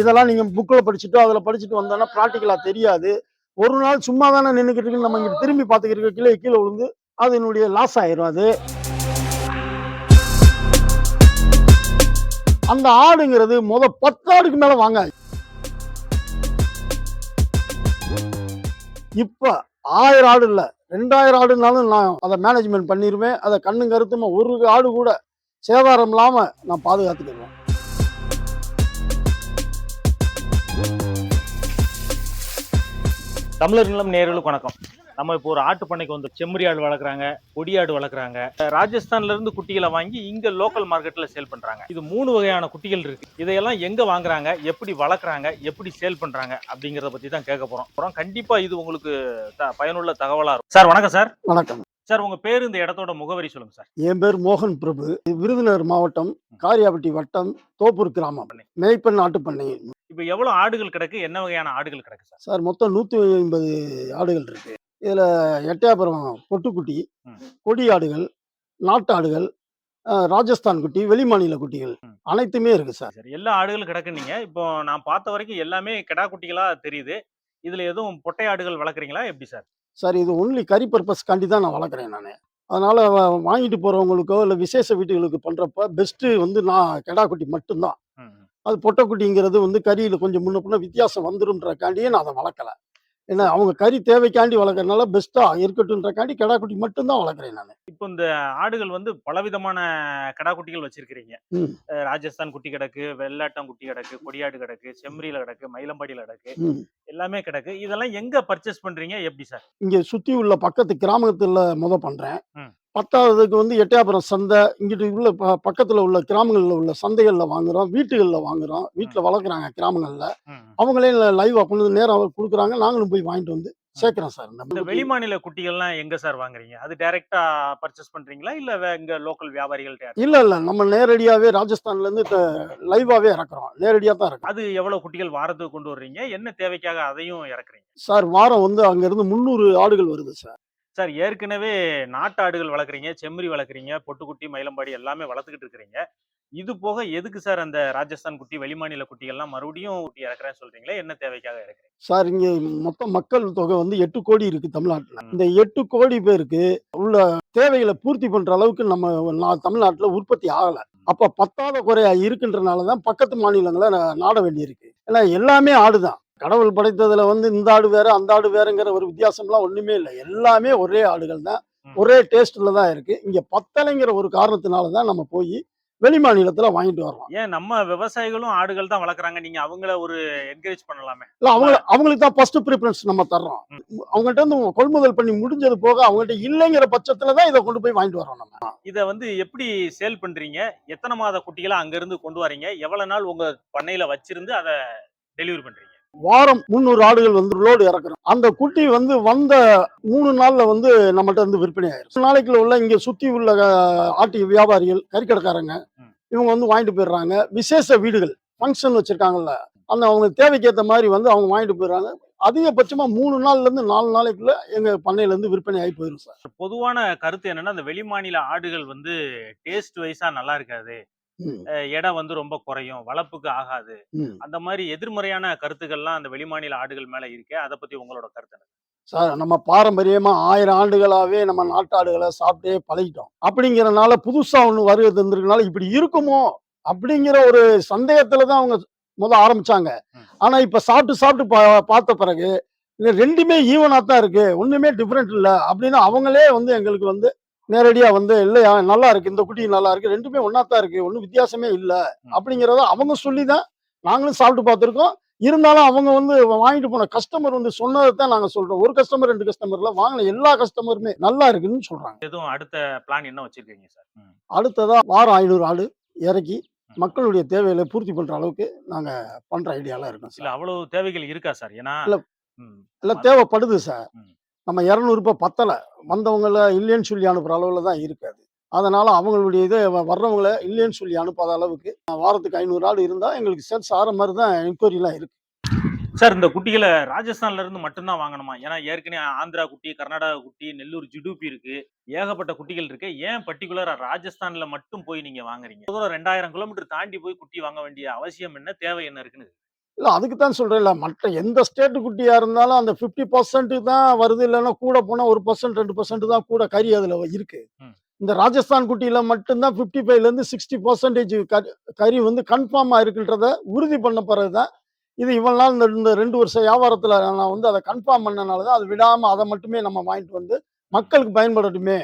இதெல்லாம் நீங்கள் புக்கில் படிச்சுட்டு அதில் படிச்சுட்டு வந்தோன்னா ப்ராக்டிக்கலாக தெரியாது. ஒரு நாள் சும்மா தானே நின்றுக்கிட்டு நம்ம இங்கிட்டு திரும்பி பார்த்துக்கிட்டு கீழே கீழே விழுந்து அதனுடைய லாஸ் ஆயிரும் அது. அந்த ஆடுங்கிறது முத பத்து ஆடுக்கு மேலே வாங்க இப்போ ஆயிரம் ஆடு இல்லை ரெண்டாயிரம் ஆடுனாலும் நான் அதை மேனேஜ்மெண்ட் பண்ணிடுவேன் அதை கண்ணு கருத்துமா ஒரு ஆடு கூட சேதாரம் இல்லாமல் நான் பாதுகாத்துக்கிடுவேன் தமிழர் நிலம் நேர்களுக்கு வணக்கம். நம்ம இப்போ ஒரு ஆட்டு பண்ணைக்கு வந்து செம்மறி ஆடு வளர்க்குறாங்க கொடியாடு வளர்க்குறாங்க. ராஜஸ்தான்ல இருந்து குட்டிகளை வாங்கி இங்க லோக்கல் மார்க்கெட்ல சேல் பண்றாங்க. இது மூணு வகையான குட்டிகள் இருக்கு. இதையெல்லாம் எங்க வாங்குறாங்க எப்படி வளர்க்குறாங்க எப்படி சேல் பண்றாங்க அப்படிங்கறத பத்தி தான் கேட்க போறோம். அப்புறம் கண்டிப்பா இது உங்களுக்கு பயனுள்ள தகவலா இருக்கும். சார் வணக்கம் சார். வணக்கம். சார் உங்க பேரு இந்த இடத்தோட முகவரி சொல்லுங்க சார். என் பேர் மோகன் பிரபு. விருதுநகர் மாவட்டம் காரியாபட்டி வட்டம் தோப்பூர் கிராமம். மேய்ப்பன் ஆட்டுப்பண்ணை இப்போ எவ்வளவு ஆடுகள் கிடக்கு? என்ன வகையான ஆடுகள் கிடக்கு சார்? சார் மொத்தம் நூற்றி ஐம்பது ஆடுகள் இருக்கு. இதில் எட்டயபுரம் பொட்டுக்குட்டி. கொடி ஆடுகள் நாட்டு ஆடுகள் ராஜஸ்தான் குட்டி வெளிமாநில குட்டிகள். அனைத்துமே இருக்கு சார். சரி எல்லா ஆடுகளும் கிடக்குனீங்க இப்போ நான் பார்த்த வரைக்கும் எல்லாமே கிடா குட்டிகளா தெரியுது. இதுல எதுவும் பொட்டை ஆடுகள் வளர்க்குறீங்களா? எப்படி சார்? சார் இது ஒன்லி கறி பர்பஸ்க்காண்டி தான் நான் வளர்க்குறேன் நான். அதனால் வாங்கிட்டு போகிறவங்களுக்கோ இல்லை விசேஷ வீட்டுகளுக்கு பண்ணுறப்ப பெஸ்ட்டு வந்து நான் கெடா குட்டி மட்டும்தான். அது பொட்டைக்குட்டிங்கிறது வந்து கறியில் கொஞ்சம் முன்ன பின்ன வித்தியாசம் வந்துரும்ன்றக்காண்டியே நான் அதை வளர்க்கல. ஏன்னா அவங்க கறி தேவைக்காண்டி வளர்க்குறதுனால பெஸ்ட்டாக இருக்கட்டும்ன்றக்காண்டி கெடா குட்டி மட்டும்தான் வளர்க்குறேன் நான். இப்போ இந்த ஆடுகள் வந்து பலவிதமான கடா குட்டிகள் வச்சிருக்கிறீங்க ராஜஸ்தான் குட்டி கிடக்கு வெள்ளாட்டம் குட்டி கிடக்கு கொடியாடு கிடக்கு செம்மறியில கிடக்கு மயிலம்பாடியில கிடக்கு எல்லாமே கிடக்கு. இதெல்லாம் எங்க பர்ச்சேஸ் பண்றீங்க? எப்படி சார்? இங்கே சுற்றி உள்ள பக்கத்து கிராமத்தில் முத பண்ணுறேன். பத்தாவதுக்கு வந்து எட்டயபுரம் சந்தை இங்கிட்டு உள்ள ப பக்கத்தில் உள்ள கிராமங்களில் உள்ள சந்தைகளில் வாங்குறோம் வீட்டுகளில் வாங்குறோம். வீட்டில் வளர்க்குறாங்க கிராமங்களில். அவங்களே லைவாக கொண்டு வந்து நேராக கொடுக்குறாங்க. நாங்களும் போய் வாங்கிட்டு வந்து சேர்க்குறோம் சார். இந்த நம்ம வெளிமாநில குட்டிகள்லாம் எங்க சார் வாங்குறீங்க? அது டைரக்டா பர்ச்சேஸ் பண்றீங்களா? இல்ல இங்க லோக்கல் வியாபாரிகள் இல்லை இல்லை. நம்ம நேரடியாகவே ராஜஸ்தான்லேருந்து லைவாகவே இறக்குறோம். நேரடியாக தான் இறக்குறோம். அது எவ்வளவு குட்டிகள் வாரத்துக்கு கொண்டு வர்றீங்க? என்ன தேவைக்காக அதையும் இறக்குறீங்க? சார் வாரம் வந்து அங்கேருந்து முந்நூறு ஆடுகள் வருது சார். சார் ஏற்கனவே நாட்டு ஆடுகள் வளர்க்குறீங்க செம்மறி வளர்க்குறீங்க பொட்டுக்குட்டி மயிலம்பாடி எல்லாமே வளர்த்துக்கிட்டு இருக்கிறீங்க. இது போக எதுக்கு சார் அந்த ராஜஸ்தான் குட்டி வெளிமாநில குட்டிகள்லாம் மறுபடியும் குட்டி இறக்குறேன்னு சொல்றீங்களே? என்ன தேவைக்காக இறக்குறீங்க? சார் இங்கே மொத்த மக்கள் தொகை வந்து எட்டு கோடி இருக்கு தமிழ்நாட்டில். இந்த எட்டு கோடி பேருக்கு உள்ள தேவைகளை பூர்த்தி பண்ற அளவுக்கு நம்ம தமிழ்நாட்டுல உற்பத்தி ஆகல. அப்ப பத்தாத குறையா இருக்குன்றனால தான் பக்கத்து மாநிலங்களை நாட வேண்டியிருக்கு. ஏன்னா எல்லாமே ஆடுதான். கடவுள் படைத்ததுல வந்து இந்த ஆடு வேற அந்த ஆடு வேறங்கிற ஒரு வித்தியாசம்லாம் ஒண்ணுமே இல்லை. எல்லாமே ஒரே ஆடுகள் தான். ஒரே டேஸ்ட்ல தான் இருக்கு. இங்க பத்தலைங்கிற ஒரு காரணத்தினால தான் நம்ம போய் வெளி மாநிலத்துல வாங்கிட்டு வரோம் ஏன் நம்ம விவசாயிகளும் ஆடுகள் தான் வளர்க்குறாங்க. நீங்க அவங்கள ஒரு என்கரேஜ் பண்ணலாமே. இல்ல அவங்க அவங்களுக்கு தான் ஃபர்ஸ்ட் ப்ரிஃபரன்ஸ் நம்ம தர்றோம். அவங்ககிட்ட இருந்து கொள்முதல் பண்ணி முடிஞ்சது போக அவங்ககிட்ட இல்லைங்கிற பட்சத்துல தான் இதை கொண்டு போய் வாங்கிட்டு வரோம் நம்ம. இதை வந்து எப்படி சேல் பண்றீங்க? எத்தனை மாத குட்டிகளை அங்க இருந்து கொண்டு வரீங்க? எவ்வளவு நாள் உங்க பண்ணையில வச்சிருந்து அதை டெலிவரி பண்றீங்க? வாரம் முந்நூறு ஆடுகள் வந்து லோடு இறக்குறோம். அந்த குட்டி வந்து வந்த மூணு நாள்ல வந்து நம்மகிட்ட இருந்து விற்பனை ஆயிரும். நாளைக்குள்ள உள்ள இங்க சுத்தி உள்ள ஆட்டு வியாபாரிகள் கறிக்கடைக்காரங்க. இவங்க வந்து வாங்கிட்டு போயிடுறாங்க. விசேஷ வீடுகள் ஃபங்க்ஷன் வச்சிருக்காங்கல்ல அந்த அவங்க தேவைக்கு ஏற்ற மாதிரி வந்து அவங்க வாங்கிட்டு போயிடுறாங்க. அதிகபட்சமா மூணு நாள்ல இருந்து நாலு நாளைக்குள்ள எங்க பண்ணையில இருந்து விற்பனை ஆகி போயிடும் சார். பொதுவான கருத்து என்னன்னா அந்த வெளிமாநில ஆடுகள் வந்து டேஸ்ட் வைஸா நல்லா இருக்காது. ம், அஹ் எடை வந்து ரொம்ப குறையும். வளர்ப்புக்கு ஆகாது. அந்த மாதிரி எதிர்மறையான கருத்துக்கள்லாம் அந்த வெளிமாநில ஆடுகள் மேல இருக்கே அதை பத்தி உங்களோட கருத்து சார் நம்ம பாரம்பரியமா ஆயிரம் ஆண்டுகளாவே நம்ம நாட்டாடுகளை சாப்பிட்டே பழகிட்டோம். அப்படிங்கறனால புதுசா ஒண்ணு வருகிறது இருந்திருக்கனால இப்படி இருக்குமோ அப்படிங்கிற ஒரு சந்தேகத்துல தான் அவங்க முத ஆரம்பிச்சாங்க. ஆனா இப்ப சாப்பிட்டு சாப்பிட்டு பார்த்த பிறகு இது ரெண்டுமே ஈவனா தான் இருக்கு. ஒண்ணுமே டிஃப்ரெண்ட் இல்ல. அப்படின்னு அவங்களே வந்து எங்களுக்கு வந்து நேரடியா வந்து இல்லையா நல்லா இருக்கு இந்த குட்டி நல்லா இருக்கு ரெண்டுமே ஒண்ணா தான் இருக்கு ஒன்றும் வித்தியாசமே இல்ல. அப்படிங்கிறத அவங்க சொல்லி தான் நாங்களும் சாப்பிட்டு பார்த்துருக்கோம். இருந்தாலும் அவங்க வந்து வாங்கிட்டு போன கஸ்டமர் வந்து சொன்னதை தான் நாங்க சொல்றோம். ஒரு கஸ்டமர் ரெண்டு கஸ்டமர்ல வாங்கின எல்லா கஸ்டமருமே நல்லா இருக்குன்னு சொல்றாங்க. எதுவும் அடுத்த பிளான் என்ன வச்சிருக்கீங்க சார். அடுத்ததா வாரம் ஐநூறு ஆடு இறக்கி மக்களுடைய தேவைகளை பூர்த்தி பண்ற அளவுக்கு நாங்க பண்ற ஐடியால இருக்கோம் இல்ல சார். அவ்வளவு தேவைகள் இருக்கா சார்? ஏன்னா இல்ல. இல்ல தேவைப்படுது சார். நம்ம இரநூறு ரூபாய் பத்தலை. வந்தவங்கள இல்லைன்னு சொல்லி அனுப்புகிற அளவுல தான் இருக்காது அதனால் அவங்களுடைய இதை வ- வர்றவங்கள இல்லைன்னு சொல்லி அனுப்பாத அளவுக்கு வாரத்துக்கு ஐநூறு ஆள் இருந்தால் எங்களுக்கு சென்ஸ் ஆகிற மாதிரி தான் என்கொயரிலாம் இருக்கு. சார் இந்த குட்டிகளை ராஜஸ்தான்ல இருந்து மட்டும்தான் வாங்கணுமா? ஏன்னா ஏற்கனவே ஆந்திரா குட்டி கர்நாடகா குட்டி நெல்லூர் ஜிடுபி இருக்கு. ஏகப்பட்ட குட்டிகள் இருக்கு. ஏன் பர்டிகுலரா ராஜஸ்தான்ல மட்டும் போய் நீங்க வாங்குறீங்க? ரெண்டாயிரம் கிலோமீட்டர் தாண்டி போய் குட்டி வாங்க வேண்டிய அவசியம் என்ன? தேவை என்ன இருக்குன்னு? இல்ல அதுக்கு தான் சொல்றேன்ல மற்ற எந்த ஸ்டேட்டு குட்டியா இருந்தாலும் அந்த ஃபிஃப்டி பர்சன்ட் தான் வருது. இல்லைன்னா கூட போனா ஒரு பர்சன்ட் ரெண்டு பர்சன்ட் தான் கூட கறி அதுல இருக்கு. இந்த ராஜஸ்தான் குட்டியில மட்டும்தான் ஃபிஃப்டி ஃபைவ்ல இருந்து சிக்ஸ்டி பர்சன்டேஜ் கறி வந்து கன்ஃபார்மா இருக்குன்றத உறுதி பண்ண பிறகுதான் இது இவ்வளவு நாள் இந்த இந்த ரெண்டு வருஷம் வியாபாரத்துல நான் வந்து அதை கன்ஃபார்ம் பண்ணனால தான் அதை விடாம அதை மட்டுமே நம்ம வாங்கிட்டு வந்து மக்களுக்கு பயன்படட்டுமே.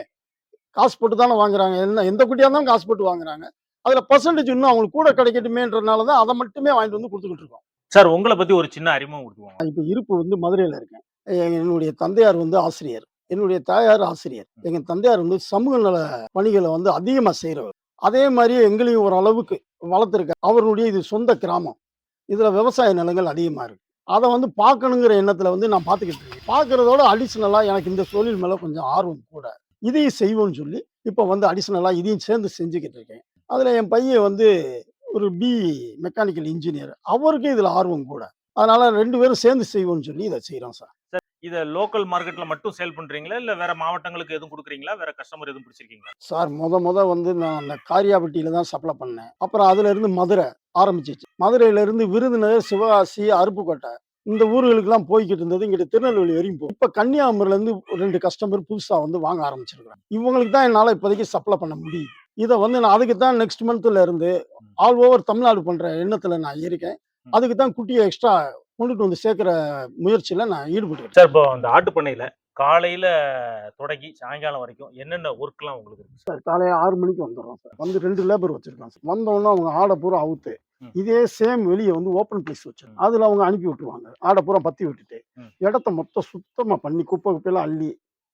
காசு போட்டு தானே வாங்குறாங்க. என்ன எந்த குட்டியா இருந்தாலும் காசு போட்டு வாங்குறாங்க. அதுல பர்சன்டேஜ் இன்னும் அவங்களுக்கு கூட கிடைக்கட்டுமேன்றனால தான் அதை மட்டுமே வாங்கிட்டு வந்து கொடுத்துக்கிட்டு இருக்கோம். சார் உங்களை பத்தி ஒரு சின்ன அறிமுகம் கொடுத்துவாங்க இப்போ இருப்பு வந்து மதுரையில் இருக்கேன். என்னுடைய தந்தையார் வந்து ஆசிரியர். என்னுடைய தாயார் ஆசிரியர். எங்க தந்தையார் வந்து சமூக நல பணிகளை வந்து அதிகமாக செய்கிறவர் அதே மாதிரி எங்களையும் ஒரு அளவுக்கு வளர்த்துருக்க அவருடைய இது சொந்த கிராமம். இதுல விவசாய நிலங்கள் அதிகமாக இருக்கு. அதை வந்து பார்க்கணுங்கிற எண்ணத்துல வந்து நான் பார்த்துக்கிட்டு இருக்கேன். பார்க்கறதோட அடிஷ்னலாக எனக்கு இந்த தொழில் மேலே கொஞ்சம் ஆர்வம் கூட. இதையும் செய்வோம்னு சொல்லி இப்போ வந்து அடிஷ்னலாக இதையும் சேர்ந்து செஞ்சுக்கிட்டு இருக்கேன். அதில் என் பையன் வந்து ஒரு பி மெக்கானிக்கல் இன்ஜினியர் அவருக்கு இதில் ஆர்வம் கூட. அதனால ரெண்டு பேரும் சேர்ந்து செய்வோம்னு சொல்லி இதை செய்கிறோம் சார். இத லோக்கல் மார்க்கெட்ல மட்டும் சேல் பண்றீங்களா? இல்ல வேற மாவட்டங்களுக்கு எதுவும் கொடுக்குறீங்களா? வேற கஸ்டமர் எதுவும் பிடிச்சிருக்கீங்களா? சார் முத முத வந்து நான் அந்த காரியாபட்டியில தான் சப்ளை பண்ணேன். அப்புறம் அதுல இருந்து மதுரை ஆரம்பிச்சிச்சு. மதுரையில இருந்து விருதுநகர் சிவகாசி அருப்புக்கோட்டை இந்த ஊர்களுக்கெல்லாம் போய்கிட்டு இருந்தது. இங்கிட்ட திருநெல்வேலி வரையும் போகும். இப்போ கன்னியாகுமரியில இருந்து ரெண்டு கஸ்டமர் புதுசா வந்து வாங்க ஆரம்பிச்சிருக்காங்க இவங்களுக்கு தான் என்னால் இப்போதைக்கு சப்ளை பண்ண முடியும் இதை வந்து நான் அதுக்கு தான் நெக்ஸ்ட் மந்த்ல இருந்து ஆல் ஓவர் தமிழ்நாடு பண்ற எண்ணத்துல நான் இருக்கேன். அதுக்கு தான் குட்டியை எக்ஸ்ட்ரா கொண்டுட்டு வந்து சேர்க்கிற முயற்சியில நான் ஈடுபட்டு சார் இப்போ அந்த ஆட்டு பண்ணையில காலையில தொடங்கி சாயங்காலம் வரைக்கும் என்னென்ன ஒர்க்லாம் உங்களுக்கு இருக்கு? சார் காலையில் ஆறு மணிக்கு வந்துடுறோம் சார். வந்து ரெண்டு லேபர் வச்சிருக்கோம் சார். வந்தோடனே அவங்க ஆடை பூரா அவுத்து. இதே சேம் வெளியே வந்து ஓப்பன் பிளேஸ் வச்சிருக்கோம் அதில் அவங்க அனுப்பி விட்டுருவாங்க. ஆடை பூரா பத்தி விட்டுட்டு. இடத்த மொத்தம் சுத்தமாக பண்ணி குப்பை குப்பையெல்லாம் அள்ளி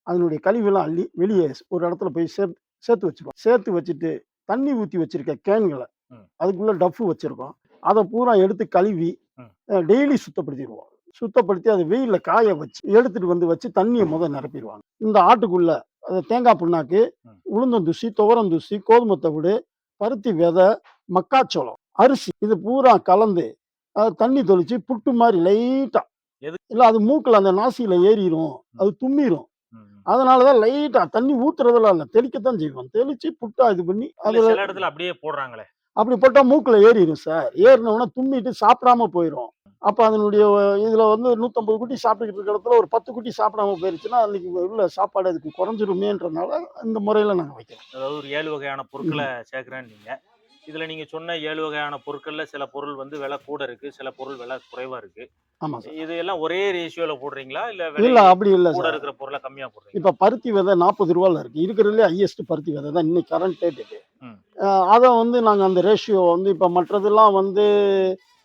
அதனுடைய கழிவெல்லாம் அள்ளி வெளியே ஒரு இடத்துல போய் சேர்த்து சேர்த்து வச்சிருக்கோம் சேர்த்து வச்சுட்டு தண்ணி ஊற்றி வச்சிருக்க கேன்களை. அதுக்குள்ள டஃப்பு வச்சிருக்கோம் அதை பூரா எடுத்து கழுவி. டெய்லி சுத்தப்படுத்திடுவோம் சுத்தப்படுத்தி அதை வெயிலில் காய வச்சு எடுத்துட்டு வந்து வச்சு தண்ணியை முதல் நிரப்பிடுவாங்க இந்த ஆட்டுக்குள்ள அது தேங்காய் புண்ணாக்கு. உளுந்தந்தூசி துவரந்தூசி கோதுமை தவிடு பருத்தி விதை மக்காச்சோளம் அரிசி இது பூரா கலந்து அதை தண்ணி தொளிச்சு புட்டு மாதிரி லைட்டா எது? இல்ல அது மூக்குல அந்த நாசியில ஏறிடும் அது தும்மிரும் ம். அதனாலதான் லைட்டா தண்ணி ஊத்துறதெல்லாம் இல்ல. தெளிக்கத்தான் செய்வோம் தெளிச்சு புட்டா இது பண்ணி அதுல இடத்துல அப்படியே போடுறாங்களே. அப்படி போட்டா மூக்குல ஏறிடும் சார். ஏறினோம்னா தும்மிட்டு சாப்பிடாம போயிடும் அப்ப அதனுடைய இதுல வந்து நூத்தம்பது குட்டி சாப்பிட்டுக்கிட்டு இருக்கிற இடத்துல ஒரு பத்து குட்டி சாப்பிடாம போயிருச்சுன்னா அன்னைக்கு உள்ள சாப்பாடு அதுக்கு குறைஞ்சிருமேன்றனால இந்த முறையில நாங்க வைக்கிறோம். அதாவது ஒரு ஏழு வகையான பொருட்களை சேர்க்கிறேன்னு நீங்க. இதுல நீங்க சொன்ன ஏழு வகையான பொருட்கள்ல சில பொருள் வந்து விலை கூட இருக்கு சில பொருள் விலை குறைவா இருக்கு. ஆமா சார். இது எல்லாம் ஒரே ரேஷியோல போடுறீங்களா? இல்ல இல்ல அப்படி இல்ல கூட சார். இருக்கிற பொருளை கம்மியா போடுறீங்க இப்ப பருத்தி விதை நாற்பது ரூபால இருக்கு. இருக்கிறதுலே ஹையஸ்ட் பருத்தி விதை தான் இன்னைக்கு கரண்ட் ம். அதை வந்து நாங்க அந்த ரேஷியோ வந்து இப்ப மற்றதெல்லாம் வந்து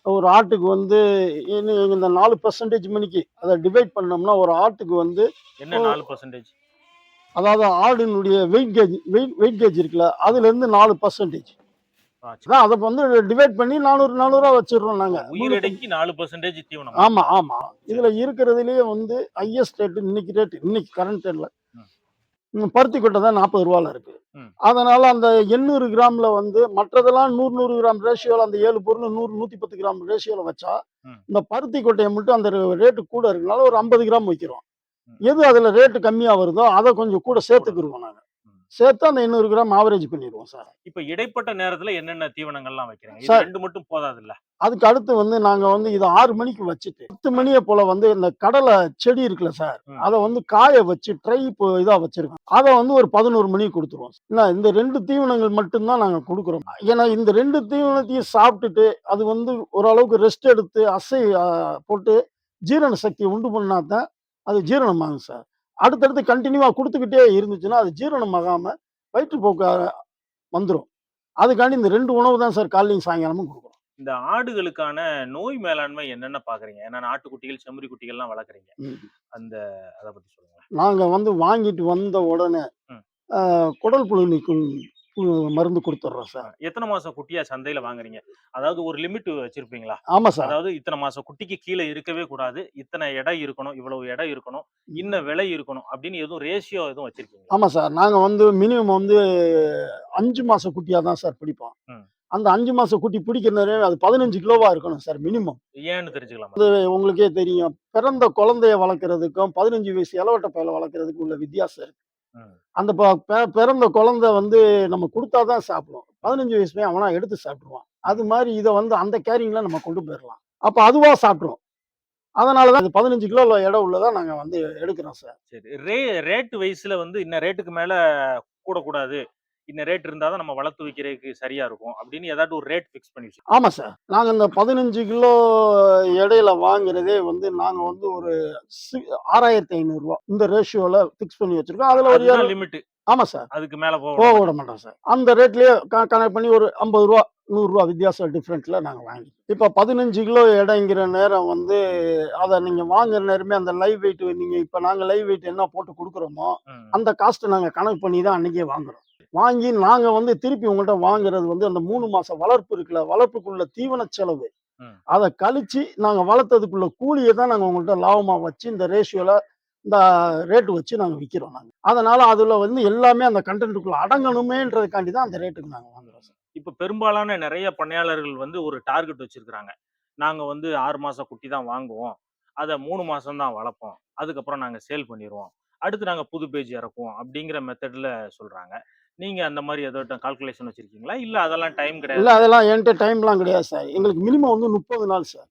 ஒரு ஆட்டுக்கு வந்து இந்த நாலு பெர்சன்டேஜ் மணிக்கு அதை டிவைட் பண்ணோம்னா ஒரு ஆட்டுக்கு வந்து என்ன நாலு பர்சன்டேஜ் அதாவது ஆடினுடைய wait gauge weight wait gauge இருக்குல்ல அதுல இருந்து நாலு பர்சன்டேஜ் அதான் அதை வந்து டிவைட் பண்ணி நானூறு நானூறுரூவா வச்சிடுறோம் நாங்க உயிரிடைக்கு நாலு பர்சன்டேஜ் தீவனம் ஆமா ஆமா இதுல இருக்கிறதுலயே வந்து ஹையஸ்ட் ரேட் இன்னைக்கு ரேட் இன்னைக்கு கரண்ட் ரேட்ல ம். பருத்தி கொட்டை தான் நாற்பது ரூபால இருக்கு. அதனால அந்த எண்ணூறு கிராம்ல வந்து மற்றதெல்லாம் நூறு நூறு கிராம் ரேஷியோல அந்த ஏழு பொருள் நூறு நூத்தி பத்து கிராம் ரேஷியோல வச்சா. இந்த பருத்தி கொட்டையை மட்டும் அந்த ரேட்டு கூட இருக்கனால ஒரு ஐம்பது கிராம் வைக்கிறோம். எது அதுல ரேட்டு கம்மியா வருதோ அதை கொஞ்சம் கூட சேர்த்துக்கிருவோம் நாங்க. சேர்த்து அந்த எண்ணூறு கிராம் ஆவரேஜ் பண்ணிடுவோம் சார். இப்ப இடைப்பட்ட நேரத்துல என்னென்ன தீவனங்கள்லாம் வைக்கிறீங்க? சார். ரெண்டு மட்டும் போதாது இல்ல அதுக்கு அடுத்து வந்து நாங்க வந்து இதை ஆறு மணிக்கு வச்சுட்டு பத்து மணியை போல வந்து இந்த கடலை செடி இருக்குல்ல சார். அதை வந்து காய வச்சு ட்ரை இதா வச்சிருக்கோம். அதை வந்து ஒரு பதினோரு மணிக்கு கொடுத்துருவோம் இல்ல இந்த ரெண்டு தீவனங்கள் மட்டும்தான் நாங்க கொடுக்குறோம். ஏன்னா இந்த ரெண்டு தீவனத்தையும் சாப்பிட்டுட்டு அது வந்து ஓரளவுக்கு ரெஸ்ட் எடுத்து அசை போட்டு ஜீரண சக்தியை உண்டு பண்ணா தான் அது ஜீரணமாகும் சார். அடுத்தடுத்து கண்டினியூவா கொடுத்துக்கிட்டே இருந்துச்சுன்னா அது ஜீரணமாகாம வயிற்றுப்போக்கு வந்துடும் அதுக்காண்டி இந்த ரெண்டு உணவு தான் சார் காலையும் சாயங்காலமும் கொடுக்குறோம் இந்த ஆடுகளுக்கான நோய் மேலாண்மை என்னென்ன பாக்குறீங்க? ஏன்னா நாட்டுக்குட்டிகள் செம்மறி குட்டிகள்லாம் வளர்க்குறீங்க. அந்த அதை பத்தி சொல்லுங்க நாங்க வந்து வாங்கிட்டு வந்த உடனே குடல் புழு நீக்கும் மருந்து கொடுத்துட்றோம் சார். எத்தனை மாசம் குட்டியா சந்தையில வாங்குறீங்க? அதாவது ஒரு லிமிட் வச்சிருப்பீங்களா? ஆமா சார். அதாவது இத்தனை மாசம் குட்டிக்கு கீழே இருக்கவே கூடாது. இத்தனை எடை இருக்கணும் இவ்வளவு எடை இருக்கணும் இன்ன விலை இருக்கணும் அப்படின்னு எதுவும் ரேஷியோ எதுவும் வச்சிருக்கீங்க ஆமா சார். நாங்க வந்து மினிமம் வந்து அஞ்சு மாச குட்டியா தான் சார் பிடிப்போம். அந்த அஞ்சு மாச குட்டி பிடிக்கிறதே அது பதினஞ்சு கிலோவா இருக்கணும் சார் மினிமம் ஏன்னு தெரிஞ்சுக்கலாம்? உங்களுக்கே தெரியும். பிறந்த குழந்தைய வளர்க்குறதுக்கும் பதினஞ்சு வயசு இளவட்ட பயல வளர்க்குறதுக்கு உள்ள வித்தியாசம் இருக்கு. அந்த பிறந்த குழந்தை வந்து நம்ம கொடுத்தாதான் சாப்பிடும். பதினஞ்சு வயசு பையன் அவனா எடுத்து சாப்பிடுவான் அது மாதிரி இதை வந்து அந்த கேரிங்ல நம்ம கொண்டு போயிடலாம் அப்போ அதுவா சாப்பிட்ரும் அதனால தான் பதினஞ்சு கிலோ இடம் உள்ளதா நாங்கள் வந்து எடுக்கிறோம் சார். சரி. ரே ரேட் வைஸ்ல வந்து இன்ன ரேட்டுக்கு மேல கூடக்கூடாது. இன்ன ரேட் இருந்தால் தான் நம்ம வளர்த்து வைக்கிறதுக்கு சரியா இருக்கும் அப்படின்னு ஏதாட்டும் ஒரு ரேட் ஃபிக்ஸ் பண்ணி ஆமாம் சார் நாங்கள் இந்த பதினஞ்சு கிலோ இடையில வாங்குறதே வந்து நாங்கள் வந்து ஒரு ஆறாயிரத்தி ஐநூறுரூவா இந்த ரேஷியோவில் ஃபிக்ஸ் பண்ணி வச்சிருக்கோம். அதில் ஒரு லிமிட் ஆமாம் சார் அதுக்கு மேல போக போக விட மாட்டோம் சார் அந்த ரேட்லயே கனெக்ட் பண்ணி ஒரு ஐம்பது ரூபா நூறுரூவா வித்தியாசம் டிஃப்ரெண்ட்ல நாங்கள் வாங்கி இப்போ பதினஞ்சு கிலோ இடங்கிற நேரம் வந்து அதை நீங்கள் வாங்குற நேரமே அந்த லைவ் வெயிட் நீங்கள் இப்போ நாங்கள் லைவ் வெயிட் என்ன போட்டு கொடுக்குறோமோ. அந்த காஸ்ட்டை நாங்கள் கணக்கு பண்ணி தான் அன்றைக்கே வாங்குறோம். வாங்கி நாங்கள் வந்து திருப்பி உங்கள்கிட்ட வாங்குறது வந்து அந்த மூணு மாதம் வளர்ப்பு இருக்குல்ல வளர்ப்புக்குள்ள தீவன செலவு. அதை கழிச்சு நாங்கள் வளர்த்ததுக்குள்ள கூலியை தான் நாங்கள் உங்கள்கிட்ட லாபமாக வச்சு இந்த ரேஷியோவில் இந்த ரேட்டு வச்சு நாங்கள் விற்கிறோம் நாங்கள் அதனால அதில் வந்து எல்லாமே அந்த கண்டென்ட்டுக்குள்ள அடங்கணுமேன்றதுக்காண்டி தான் அந்த ரேட்டுக்கு நாங்கள் வாங்குறோம் சார். இப்ப பெரும்பாலான நிறைய பண்ணையாளர்கள் வந்து ஒரு டார்கெட் வச்சிருக்கிறாங்க. நாங்க வந்து ஆறு மாசம் குட்டி தான் வாங்குவோம். அதை மூணு மாசம் தான் வளர்ப்போம். அதுக்கப்புறம் நாங்க சேல் பண்ணிடுவோம் அடுத்து நாங்க புது பேஜ் இறக்குவோம் அப்படிங்கிற மெத்தட்ல சொல்றாங்க. நீங்க அந்த மாதிரி ஏதோ கால்குலேஷன் வச்சிருக்கீங்களா? இல்ல அதெல்லாம் டைம் கிடையாது? இல்லை அதெல்லாம் என்கிட்ட டைம்லாம் கிடையாது சார் எங்களுக்கு மினிமம் வந்து முப்பது நாள் சார்.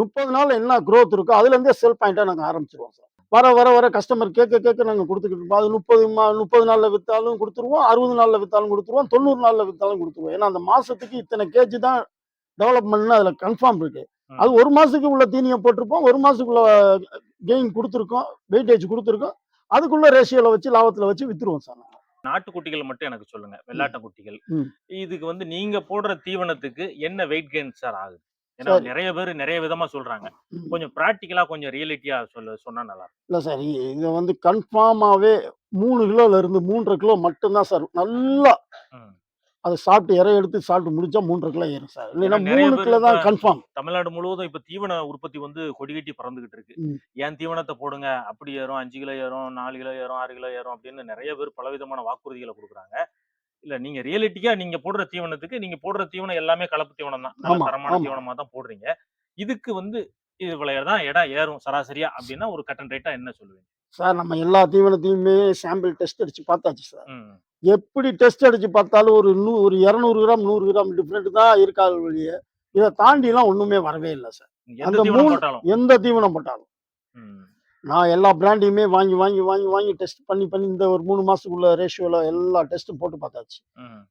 முப்பது நாள் என்ன growth இருக்கோ அதுலேருந்தே செல் பாயிண்ட்டாக நாங்கள் ஆரம்பிச்சிருவோம் சார் வர வர வர கஸ்டமர் கேட்க கேட்க நாங்கள் கொடுத்துக்கிட்டு இருப்போம். அது முப்பது மா முப்பது நாளில் விற்றாலும் கொடுத்துருவோம். அறுபது நாளில் விற்றாலும் கொடுத்துருவோம். தொண்ணூறு நாளில் விற்றாலும் கொடுத்துருவோம். ஏன்னா அந்த மாதத்துக்கு இத்தனை கேஜி தான் டெவலப்மெண்ட்னு அதில் கன்ஃபார்ம் இருக்கு. ம். அது ஒரு மாதத்துக்கு உள்ள தீனியை போட்டிருப்போம். ஒரு மாதத்துக்குள்ள கெயின் கொடுத்துருக்கோம். வெயிட்டேஜ் கொடுத்துருக்கோம். அதுக்குள்ள ரேஷியோவில் வச்சு லாபத்தில் வச்சு விற்றுருவோம் சார் நாங்க. நாட்டுக்குட்டிகள் மட்டும் எனக்கு சொல்லுங்க வெள்ளாட்ட குட்டிகள். இதுக்கு வந்து நீங்க போடுற தீவனத்துக்கு என்ன வெயிட் கெயின் சார் ஆகுது ஏன்னா. நிறைய பேர் நிறைய விதமா சொல்றாங்க. கொஞ்சம் பிராக்டிக்கலா கொஞ்சம் ரியலிட்டியா சொல்ல சொன்னா நல்லா இல்லை சார் இ- இதை வந்து கன்ஃபார்மாகவே மூணு கிலோல இருந்து மூன்றரை கிலோ மட்டும்தான் சார் நல்லா. அதை சாப்பிட்டு இறை எடுத்து சாப்பிட்டு முடிச்சா மூன்றரை கிலோ ஏறும் சார். இல்லைன்னா மூணு கிலோ தான் கன்ஃபார்ம் தமிழ்நாடு முழுவதும் இப்ப தீவன உற்பத்தி வந்து கொடிகட்டி பறந்துகிட்டு இருக்கு. ஏன் தீவனத்தை போடுங்க? அப்படி ஏறும் அஞ்சு கிலோ ஏறும் நாலு கிலோ ஏறும் ஆறு கிலோ ஏறும் அப்படின்னு நிறைய பேர் பலவிதமான வாக்குறுதிகளை கொடுக்குறாங்க. இல்ல நீங்க ரியலிட்டிக்கா நீங்க போடுற தீவனத்துக்கு நீங்க போடுற தீவனம் எல்லாமே கலப்பு தீவனம் தான். தரமான. தீவனமா தான் போடுறீங்க. இதுக்கு வந்து இது இவ்வளவு தான் இடம் ஏறும் சராசரியா அப்படின்னா ஒரு கட்டன் ரேட்டா என்ன சொல்லுவீங்க? சார் நம்ம எல்லா தீவனத்தையுமே சாம்பிள் டெஸ்ட் அடிச்சு பார்த்தாச்சு சார். எப்படி டெஸ்ட் அடிச்சு பார்த்தாலும் ஒரு நூ ஒரு இரநூறு கிராம் நூறு கிராம் டிஃப்ரெண்ட் தான் இருக்காது வழியே இதை தாண்டிலாம் ஒன்றுமே வரவே இல்லை சார் எந்த அந்த மூணு- போட்டாலும் எந்த தீவனம் போட்டாலும். நான் எல்லா பிராண்டையுமே வாங்கி வாங்கி வாங்கி வாங்கி டெஸ்ட் பண்ணி பண்ணி இந்த ஒரு மூணு மாசத்துக்குள்ள ரேஷியோல எல்லா டெஸ்ட்டும் போட்டு பார்த்தாச்சு.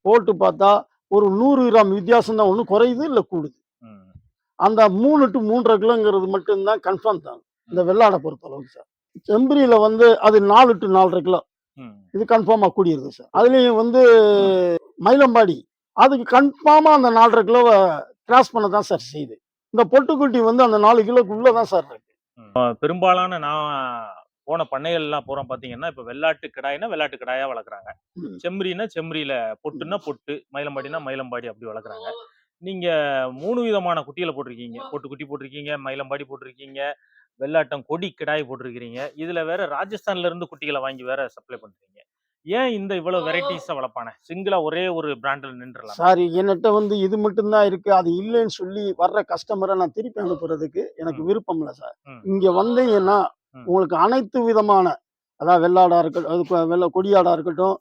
போட்டு பார்த்தா ஒரு நூறு கிராம் வித்தியாசம் தான் ஒன்றும் குறையுது இல்லை கூடுது. அந்த மூணு டு மூன்றரை கிலோங்கிறது மட்டும்தான் கன்ஃபார்ம் தான் இந்த வெள்ளாடை பொறுத்த அளவுக்கு சார் செம்பரியில வந்து அது நாலு டு நாலரை கிலோ. இது கன்ஃபார்மாக கூடியிருது சார் அதுலேயும் வந்து மயிலம்பாடி அதுக்கு கன்ஃபார்மாக அந்த நாலரை கிலோவை கிராஸ் பண்ண தான் சார் செய்யுது. இந்த பொட்டுக்குட்டி வந்து அந்த நாலு கிலோக்குள்ளே தான் சார் இருக்கு. பெரும்பாலான நான் போன பண்ணைகள் எல்லாம் போறோம் பாத்தீங்கன்னா இப்ப வெள்ளாட்டு கிடாய்னா வெள்ளாட்டு கிடாயா வளர்க்குறாங்க. செம்மறினா செம்மறியில பொட்டுன்னா பொட்டு மயிலம்பாடினா மயிலம்பாடி அப்படி வளர்க்குறாங்க. நீங்க மூணு விதமான குட்டிகளை போட்டிருக்கீங்க. பொட்டு குட்டி போட்டிருக்கீங்க மயிலம்பாடி போட்டிருக்கீங்க வெள்ளாட்டம் கொடி கிடாய் போட்டிருக்கிறீங்க இதுல வேற ராஜஸ்தான்ல இருந்து குட்டிகளை வாங்கி வேற சப்ளை பண்றீங்க ஏன் இந்த இவ்வளவு வெரைட்டிஸா வளர்ப்பானே சிங்கிளா ஒரே ஒரு பிராண்டில் நின்றுலாம் சார் என்கிட்ட வந்து இது மட்டும்தான் இருக்கு அது இல்லைன்னு சொல்லி வர்ற கஸ்டமரை நான் திருப்பி அனுப்புறதுக்கு எனக்கு. விருப்பம் இல்லை சார். இங்க வந்தீங்கன்னா. உங்களுக்கு அனைத்து விதமான அதாவது வெள்ளாடா இருக்கட்டும் அது வெள்ளை கொடியாடா இருக்கட்டும்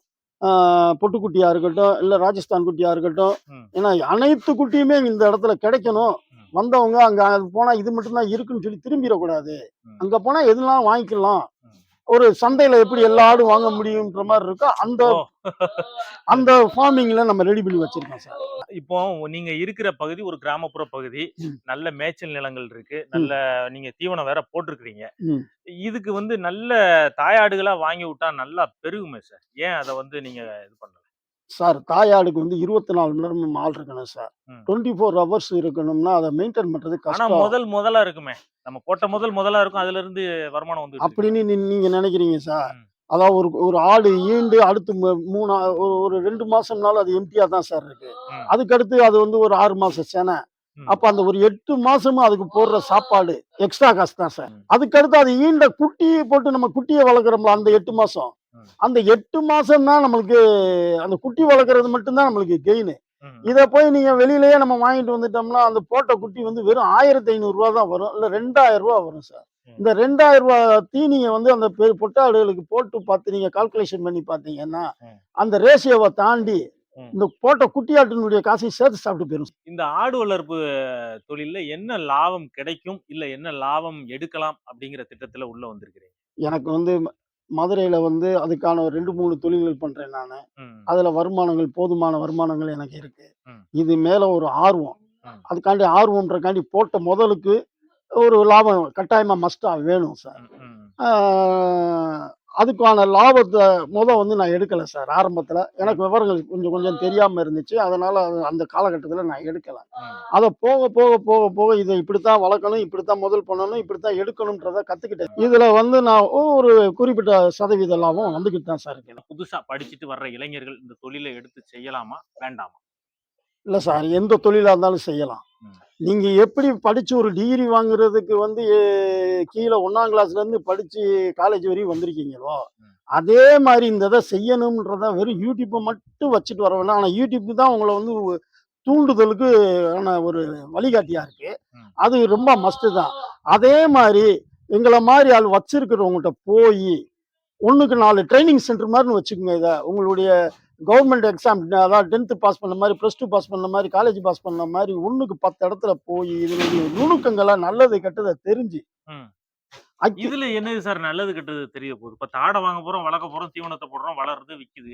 பொட்டுக்குட்டியா இருக்கட்டும் இல்ல ராஜஸ்தான் குட்டியா இருக்கட்டும். ஏன்னா அனைத்து குட்டியுமே இந்த இடத்துல கிடைக்கணும். வந்தவங்க அங்க அது போனா இது மட்டும்தான் இருக்குன்னு சொல்லி திரும்பிடக்கூடாது. அங்க போனா எதுலாம் வாங்கிக்கலாம். ஒரு சந்தையில எப்படி எல்லா ஆடும் வாங்க முடியுன்ற மாதிரி இருக்கோ அந்த. அந்த ஃபார்மிங்ல நம்ம ரெடி பண்ணி வச்சிருக்கோம் சார் இப்போ நீங்க இருக்கிற பகுதி ஒரு கிராமப்புற பகுதி. நல்ல மேய்ச்சல் நிலங்கள் இருக்கு நல்ல நீங்க தீவனம் வேற போட்டிருக்கிறீங்க. இதுக்கு வந்து நல்ல தாயாடுகளா வாங்கி விட்டா நல்லா பெருகுமே சார் ஏன் அதை வந்து நீங்க இது பண்ணல சார் தாயாடுக்கு வந்து இருபத்தி நாலு மணி நேரம் ஆள் இருக்கணும் சார். டுவெண்ட்டி ஃபோர் ஹவர்ஸ் இருக்கணும்னா அதை மெயின்டைன் பண்றது கஷ்டம். முதல் முதலா இருக்குமே. நம்ம போட்ட முதல் முதலா இருக்கும் அதுல இருந்து வருமானம் வந்து அப்படின்னு நீங்க நினைக்கிறீங்க சார். அதாவது ஒரு ஒரு ஆடு ஈண்டு அடுத்து மூணு ஒரு ரெண்டு மாசம்னாலும் அது எம்டியா தான் சார் இருக்கு. அதுக்கடுத்து அது வந்து ஒரு ஆறு மாசம் சேனை. அப்ப அந்த ஒரு எட்டு மாசமும் அதுக்கு போடுற சாப்பாடு எக்ஸ்ட்ரா காசு தான் சார். அதுக்கடுத்து அது ஈண்ட குட்டியை போட்டு நம்ம குட்டியை வளர்க்குறோம்ல அந்த எட்டு மாசம். அந்த எட்டு மாசம் தான் நம்மளுக்கு அந்த குட்டி வளர்க்குறது மட்டும்தான் நம்மளுக்கு கெயின் இதை போய் நீங்க வெளியிலயே நம்ம வாங்கிட்டு வந்துட்டோம்னா அந்த போட்ட குட்டி வந்து வெறும் ஆயிரத்தி ஐநூறு ரூபா தான் வரும். இல்ல ரெண்டாயிரம் ரூபா வரும் சார். இந்த ரெண்டாயிரம் ரூபா தீனியை வந்து அந்த பெரு பொட்டாடுகளுக்கு போட்டு பார்த்து நீங்க கால்குலேஷன் பண்ணி பார்த்தீங்கன்னா ம். அந்த ரேஷியோவை தாண்டி. இந்த போட்ட குட்டியாட்டினுடைய காசையும் சேர்த்து சாப்பிட்டு போயிடும் இந்த ஆடு வளர்ப்பு தொழில்ல என்ன லாபம் கிடைக்கும்? இல்ல என்ன லாபம் எடுக்கலாம்? அப்படிங்கிற திட்டத்துல உள்ள வந்திருக்கிறீங்க? எனக்கு வந்து மதுரையில வந்து அதுக்கான ஒரு ரெண்டு மூணு தொழில்கள் பண்றேன் நான். அதுல வருமானங்கள் போதுமான வருமானங்கள் எனக்கு இருக்கு. ம். இது மேல ஒரு ஆர்வம். அதுக்காண்டி ஆர்வம்ன்றக்காண்டி போட்ட முதலுக்கு ஒரு லாபம் கட்டாயமா மஸ்டா வேணும் சார். அதுக்கான லாபத்தை முத வந்து நான் எடுக்கல சார் ஆரம்பத்துல. எனக்கு விவரங்கள் கொஞ்சம் கொஞ்சம் தெரியாம இருந்துச்சு. அதனால அது அந்த காலகட்டத்தில் நான் எடுக்கல. அதை போக போக போக போக இதை இப்படித்தான் வளர்க்கணும் இப்படித்தான் முதல் பண்ணணும் இப்படித்தான் எடுக்கணும்ன்றத கத்துக்கிட்டேன். இதுல வந்து நான் ஒரு குறிப்பிட்ட சதவீத லாபம் வந்துக்கிட்டு தான் சார் இருக்கேன் புதுசா படிச்சுட்டு வர்ற இளைஞர்கள் இந்த தொழிலை எடுத்து செய்யலாமா வேண்டாமா? இல்ல சார் எந்த தொழிலா இருந்தாலும் செய்யலாம் ம். நீங்க எப்படி படிச்சு ஒரு டிகிரி வாங்குறதுக்கு வந்து கீழே ஒன்னாம் கிளாஸ்ல இருந்து படிச்சு காலேஜ் வரையும் வந்திருக்கீங்களோ. அதே மாதிரி இந்த இதை செய்யணும்ன்றத வெறும் யூடியூப்பை மட்டும் வச்சுட்டு வர வேணாம் ஆனா யூடியூப் தான் உங்களை வந்து தூண்டுதலுக்கு ஆன ஒரு வழிகாட்டியா இருக்கு ம். அது ரொம்ப மஸ்ட் தான் அதே மாதிரி எங்களை மாதிரி ஆள் வச்சிருக்கிறவங்ககிட்ட போய் ஒண்ணுக்கு நாலு ட்ரைனிங் சென்டர் மாதிரின்னு வச்சுக்கோங்க இதை உங்களுடைய கவர்மெண்ட் எக்ஸாம் அதாவது டென்த்து பாஸ் பண்ண மாதிரி ப்ளஸ் டூ பாஸ் பண்ண மாதிரி காலேஜ் பாஸ் பண்ண மாதிரி ஒண்ணுக்கு பத்து இடத்துல போய் இதனுடைய நுணுக்கங்களை நல்லது கெட்டதை தெரிஞ்சு. இதுல என்னது சார் நல்லது கெட்டது தெரிய போகுது? இப்ப தாடை வாங்க போறோம் வளர்க்க போறோம் தீவனத்தை போடுறோம் வளருது விக்குது.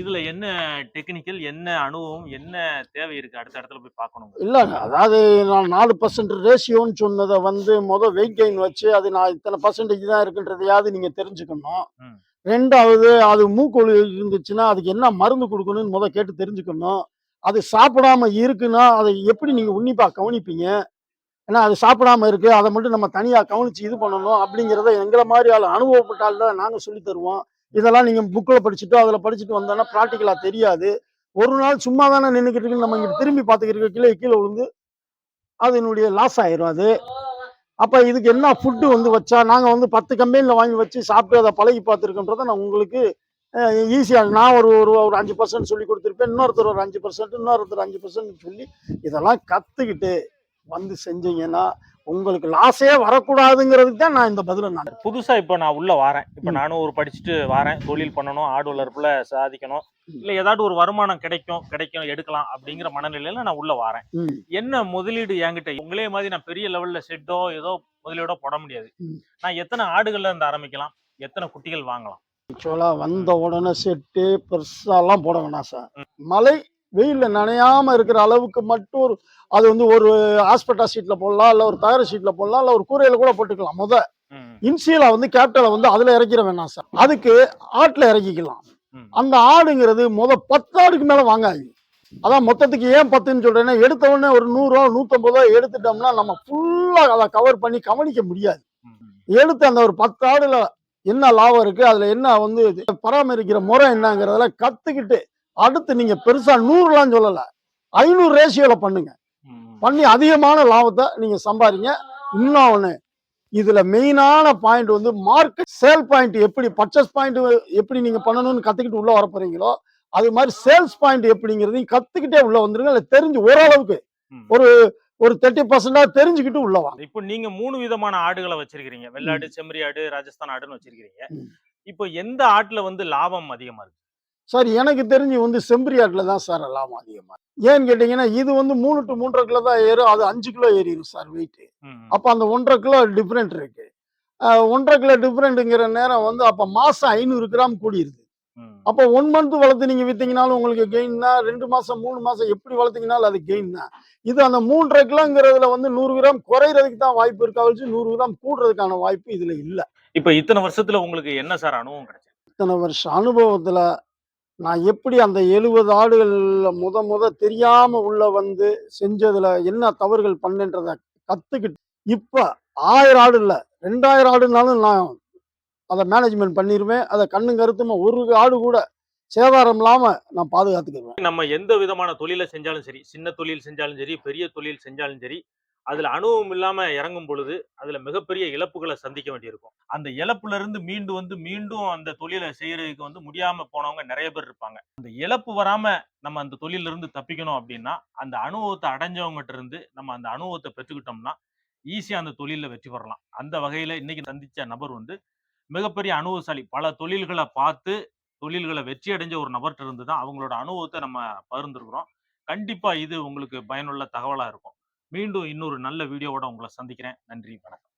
இதுல என்ன டெக்னிக்கல் என்ன அனுபவம் என்ன தேவை இருக்கு? அடுத்த இடத்துல போய் பார்க்கணும் இல்ல அதாவது நான் நாலு பர்சன்ட் ரேஷியோன்னு சொன்னதை வந்து முத வெயிட் கெயின் வச்சு அது நான் இத்தனை பர்சன்டேஜ் தான் இருக்குன்றதையாவது நீங்க தெரிஞ்சுக்கணும். ரெண்டாவது அது மூக்கொழு இருந்துச்சுன்னா அதுக்கு என்ன மருந்து கொடுக்கணும்னு முத கேட்டு தெரிஞ்சுக்கணும். அது சாப்பிடாம இருக்குன்னா அதை எப்படி நீங்கள் உன்னிப்பாக கவனிப்பீங்க? ஏன்னா அது சாப்பிடாம இருக்கு அதை மட்டும் நம்ம தனியாக கவனித்து இது பண்ணணும் அப்படிங்கிறத எங்களை மாதிரி ஆள் அனுபவப்பட்டால் தான் சொல்லி தருவோம். இதெல்லாம் நீங்கள் புக்கில் படிச்சுட்டு அதில் படிச்சுட்டு வந்தோன்னா ப்ராக்டிக்கலாக தெரியாது. ஒரு நாள் சும்மா தானே நின்றுக்கிட்டு இருக்குன்னு நம்ம இங்கே திரும்பி பார்த்துக்கிட்டு கீழே கீழே விழுந்து அதனுடைய லாஸ் ஆயிரும் அது. அப்ப இதுக்கு என்ன ஃபுட்டு வந்து வச்சா நாங்க வந்து பத்து கம்பெனில வாங்கி வச்சு சாப்பிட்டு அதை பழகி பார்த்துருக்கோன்றதை நான் உங்களுக்கு ஈஸியாக நான் ஒரு ஒரு ஒரு அஞ்சு பர்சன்ட் சொல்லி கொடுத்துருப்பேன் இன்னொருத்தர் ஒரு அஞ்சு பர்சன்ட் இன்னொருத்தர் அஞ்சு பர்சன்ட் சொல்லி இதெல்லாம் கத்துக்கிட்டு வந்து செஞ்சீங்கன்னா உங்களுக்கு லாஸே வரக்கூடாதுங்கிறதுக்கு தான் நான் இந்த பதிலை நான் புதுசா இப்ப நான் உள்ள வாரேன் இப்ப. நானும் ஒரு படிச்சுட்டு வாரேன் தொழில் பண்ணணும் ஆடு வளர்ப்புல சாதிக்கணும். இல்ல ஏதாவது ஒரு வருமானம் கிடைக்கும் கிடைக்கும் எடுக்கலாம் அப்படிங்கிற மனநிலையில நான் உள்ள வாரேன். என்ன முதலீடு என்கிட்ட? உங்களே மாதிரி நான் பெரிய லெவல்ல செட்டோ ஏதோ முதலீடோ போட முடியாது. நான் எத்தனை ஆடுகள்ல இருந்து ஆரம்பிக்கலாம்? எத்தனை குட்டிகள் வாங்கலாம்? ஆக்சுவலாக வந்த உடனே செட்டு பெருசாலாம் போட வேணாம் சார். மழை வெயில்ல நனையாம இருக்கிற அளவுக்கு மட்டும் ஒரு அது வந்து ஒரு ஹாஸ்பிட்டா ஷீட்ல போடலாம் இல்ல ஒரு தகர ஷீட்ல போடலாம் இல்ல ஒரு கூரையில கூட போட்டுக்கலாம். முத இன்சியலா வந்து கேபிட்டலை வந்து அதுல இறக்கிற வேணாம் சார். அதுக்கு ஆட்டுல இறக்கிக்கலாம். அந்த ஆடுங்கிறது முத பத்து ஆடுக்கு மேல வாங்காது. அதான் மொத்தத்துக்கு ஏன் பத்துன்னு சொல்றேன்னா எடுத்த உடனே ஒரு நூறுரூவா நூத்தம்பது ரூபா எடுத்துட்டோம்னா நம்ம ஃபுல்லா அதை கவர் பண்ணி கவனிக்க முடியாது. எடுத்து அந்த ஒரு பத்து ஆடுல என்ன லாபம் இருக்கு? அதுல என்ன வந்து பராமரிக்கிற முறை என்னங்கிறதுல கத்துக்கிட்டு அடுத்து நீங்க பெருசா நூறுலாம் சொல்லல ஐநூறு ரேஷியோல பண்ணுங்க. பண்ணி அதிகமான லாபத்தை நீங்க சம்பாதிங்க. இன்னொன்னு இதுல மெயினான பாயிண்ட் வந்து மார்க்கெட் சேல் பாயிண்ட் எப்படி பர்ச்சேஸ் பாயிண்ட் எப்படி நீங்க பண்ணணும்னு கத்துக்கிட்டு உள்ள வர போறீங்களோ அது மாதிரி சேல்ஸ் பாயிண்ட் எப்படிங்கிறதையும் கத்துக்கிட்டே உள்ள வந்துருங்க. இல்ல தெரிஞ்சு ஓரளவுக்கு. ஒரு ஒரு தேர்ட்டி பர்சன்டா தெரிஞ்சுக்கிட்டு உள்ள வாங்க. இப்போ நீங்க மூணு விதமான ஆடுகளை வச்சிருக்கிறீங்க. வெள்ளாடு செம்மறி ஆடு ராஜஸ்தான் ஆடுன்னு வச்சிருக்கிறீங்க. ம். இப்போ எந்த ஆட்டுல வந்து லாபம் அதிகமா இருக்கு? சார் எனக்கு தெரிஞ்சு வந்து செம்பரியாட்டில் தான் சார் லாபம் அதிகமாக ஏன்னு கேட்டிங்கன்னா இது வந்து மூணு டு மூன்றரை கிலோ தான் ஏறும். அது அஞ்சு கிலோ ஏறிடும் சார் வெயிட் ம், அப்போ அந்த ஒன்றரை கிலோ டிஃப்ரெண்ட் இருக்கு. ஒன்றரை கிலோ டிஃப்ரெண்ட்டுங்கிற நேரம் வந்து அப்போ மாதம் ஐநூறு கிராம் கூடியிருது அப்போ ஒன் மந்த் வளர்த்து நீங்கள் விற்றீங்கனாலும் உங்களுக்கு கெயின் தான் ரெண்டு மாதம் மூணு மாதம் எப்படி வளர்த்தீங்கனாலும் அது கெயின் தான். இது அந்த மூன்றரை கிலோங்கிறதுல வந்து நூறு கிராம் குறையிறதுக்கு தான் வாய்ப்பு இருக்கா வச்சு நூறு கிராம் கூடுறதுக்கான வாய்ப்பு இதில் இல்லை. இப்போ இத்தனை வருஷத்துல உங்களுக்கு என்ன சார் அனுபவம் கிடைச்சது? இத்தனை வருஷம் அனுபவத்தில் நான் எப்படி அந்த எழுபது ஆடுகளில் முத முத தெரியாம உள்ள வந்து செஞ்சதுல என்ன தவறுகள் பண்ணேன்றத கத்துக்கிட்டு இப்ப ஆயிரம் ஆடு இல்லை ரெண்டாயிரம் ஆடுனாலும் நான் அதை மேனேஜ்மெண்ட் பண்ணிடுவேன் அதை கண்ணு கருத்துமா ஒரு ஆடு கூட சேதாரம் இல்லாம நான் பாதுகாத்துக்கிறேன் நம்ம எந்த விதமான தொழிலை செஞ்சாலும் சரி சின்ன தொழில் செஞ்சாலும் சரி பெரிய தொழில் செஞ்சாலும் சரி அதுல அனுபவம் இல்லாம இறங்கும் பொழுது அதுல மிகப்பெரிய இழப்புகளை சந்திக்க வேண்டியிருக்கும். அந்த இழப்புல இருந்து மீண்டு வந்து மீண்டும் அந்த தொழிலை செய்யறதுக்கு வந்து முடியாம போனவங்க நிறைய பேர் இருப்பாங்க. அந்த இழப்பு வராம நம்ம அந்த தொழில இருந்து தப்பிக்கணும் அப்படின்னா அந்த அனுபவத்தை அடைஞ்சவங்ககிட்ட இருந்து நம்ம அந்த அனுபவத்தை பெற்றுக்கிட்டோம்னா ஈஸியா அந்த தொழில வெற்றி பெறலாம். அந்த வகையில இன்னைக்கு சந்திச்ச நபர் வந்து மிகப்பெரிய அனுபவசாலி. பல தொழில்களை பார்த்து தொழில்களை வெற்றி அடைஞ்ச ஒரு நபர்கிட்ட இருந்து தான் அவங்களோட அனுபவத்தை நம்ம பகிர்ந்துருக்குறோம். கண்டிப்பா இது உங்களுக்கு பயனுள்ள தகவலா இருக்கும். மீண்டும் இன்னொரு நல்ல வீடியோவோட உங்களை சந்திக்கிறேன். நன்றி வணக்கம்.